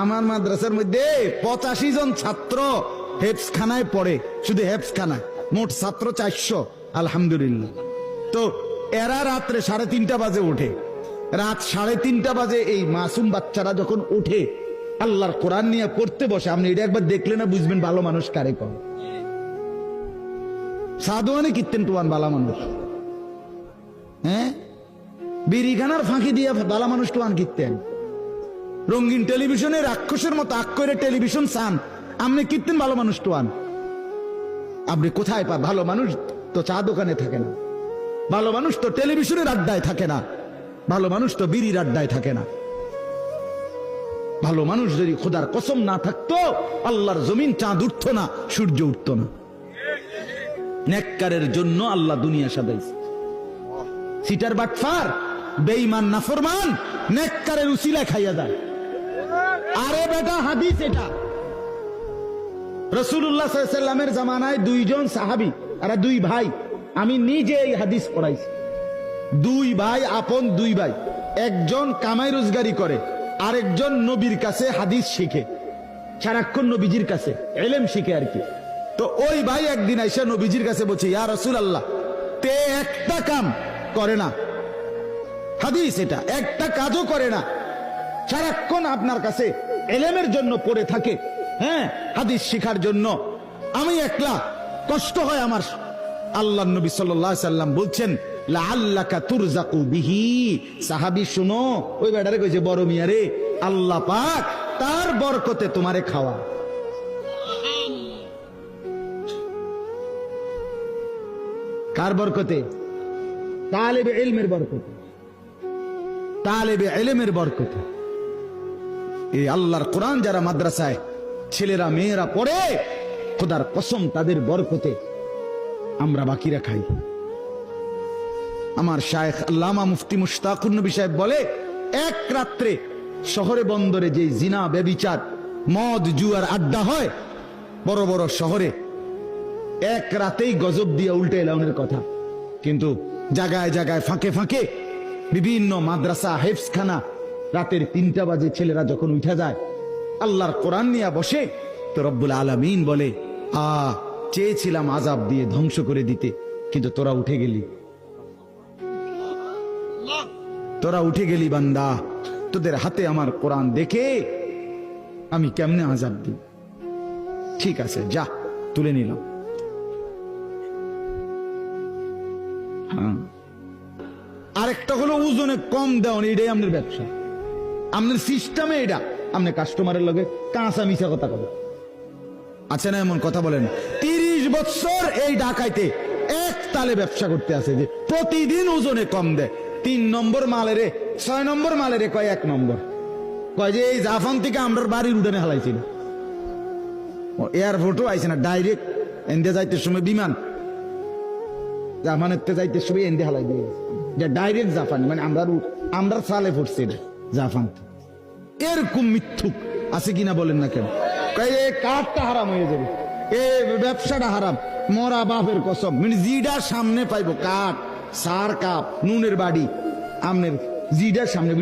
আমার মাদ্রাসার মধ্যে পঁচাশি জন ছাত্র হেফসখানায় পড়ে, শুধু হেফসখানা মোট ছাত্র চারশো, আলহামদুলিল্লাহ। তো এরা রাত্রে সাড়ে তিনটা বাজে ওঠে। রাত সাড়ে তিনটা বাজে এই মাসুম বাচ্চারা যখন ওঠে, আল্লাহর কোরআন নিয়ে পড়তে বসে, আপনি এটা একবার দেখলে না বুঝবেন ভালো মানুষ কারে কম সাধুয়ানি কীর্তেন টুয়ান ভালো মানুষ। হ্যাঁ? বিড়িখানার ফাঁকি দিয়ে ভালো মানুষ টুয়ান কীর্তেন। রঙিন টেলিভিশনে রাক্ষসের মতো আক করে টেলিভিশন চান। আপনি কীর্তেন ভালো মানুষ টুয়ান আপনি কোথায় পা ভালো মানুষ তো চা দোকানে থাকে না। ভালো মানুষ তো টেলিভিশনের আড্ডায় থাকে না। ভালো মানুষ তো বিড়ির আড্ডায় থাকে না। ভালো মানুষ যদি খোদার কসম না থাকতো, আল্লাহর জমিন চাঁদ উঠতো না, সূর্য উঠতো না। নেককারের জন্য আল্লাহ দুনিয়া সাজাইছে। সিটার বাটফার, বেঈমান, নাফরমান নেককারের উসিলা খাইয়া দেয়। আরে বেটা হাদিস এটা। জামানায় দুইজন সাহাবি আর দুই ভাই, আমি নিজে এই হাদিস পড়াইছি। দুই ভাই, আপন দুই ভাই, একজন কামাই রোজগারি করে, আরেকজন নবীর কাছে হাদিস শিখে, সারাক্ষণ নবীজির কাছে এলেম শিখে আর কি। তো ওই ভাই একদিন এসে নবীজির কাছে বলছে, ইয়া রসুল আল্লাহ তে একটা কাম করে না। হাদিস এটা, একটা কাজও করে না। সারাক্ষণ আপনার কাছে এলেমের জন্য পড়ে থাকে। হ্যাঁ হাদিস শিখার জন্য। আমি একলা, কষ্ট হয় আমার। আল্লাহ নবী সাল্লাম বলছেন বরকতে তোমারে খাওয়া। কার বরকতে? তালেবে বরকতে। তালেবে ইলমের বরকতে। এই আল্লাহর কোরআন যারা মাদ্রাসায়, ছেলেরা, মেয়েরা পড়ে, খোদার কসম তাদের বরকতে আমরা বাকিরা খাই। আমার শায়েখ আল্লামা মুফতি মুশতাকুর নবী সাহেব বলে, এক রাত্রে শহরে বন্দরে যে জিনা বেবিচার মদ, জুয়ার আড্ডা হয়, বড় বড় শহরে এক রাতেই গজব দিয়ে উল্টে এলাউনের কথা। কিন্তু জায়গায় জায়গায় ফাঁকে ফাঁকে বিভিন্ন মাদ্রাসা হেফসখানা রাতের তিনটা বাজে ছেলেরা যখন উঠা যায়, আল্লাহর কোরআন নিয়ে বসে, তো রব্বুল আলমিন বলে, আ, চেয়েছিলাম আজাব দিয়ে ধ্বংস করে দিতে, কিন্তু তোরা উঠে গেলি। তোরা উঠে গেলি বান্দা, তোদের হাতে আমার কোরআন দেখে আমি কেমনে আজাব দিই? ঠিক আছে, যা, তুলে নিলাম। হ্যাঁ। আরেকটা হলো ওজনে কম দেওয়ান এটাই আপনার ব্যবসা। আপনার সিস্টেমে এটা। আপনি কাস্টমারের লগে কাঁচা মিশা কথা বলেন আছে না এমন কথা বলেন? তিরিশ বছর এই ঢাকাইতে এক তালে ব্যবসা করতে আছে যে প্রতিদিন ওজনে কম দেয়। তিন নম্বর মালেরে, ছয় নম্বর মালেরে কয় এক নম্বর। কয় যে এই জাফান থেকে আমরা বাড়ির উঠানে হালাইছিল এয়ারপোর্টও আইছে না, ডাইরেক্ট এনদে যাইতে সময় বিমান। জাপানের তে যাইতে সময় এনদে হালাই দিয়ে ডাইরেক্ট জাপানি মানে আমরা আমরা সালে পড়ছে এটা। থেকে। এরকম মিথ্যুক আছে কিনা বলেন না কেন? কাঠটা হারাম হয়ে যাবে। এ ব্যবসাটা হারাম। মরা বাপের কসম। মানে জিডার সামনে পাইব কাঠ, সার কাপ, নুনের বাড়ি। আমনের জিডার সামনে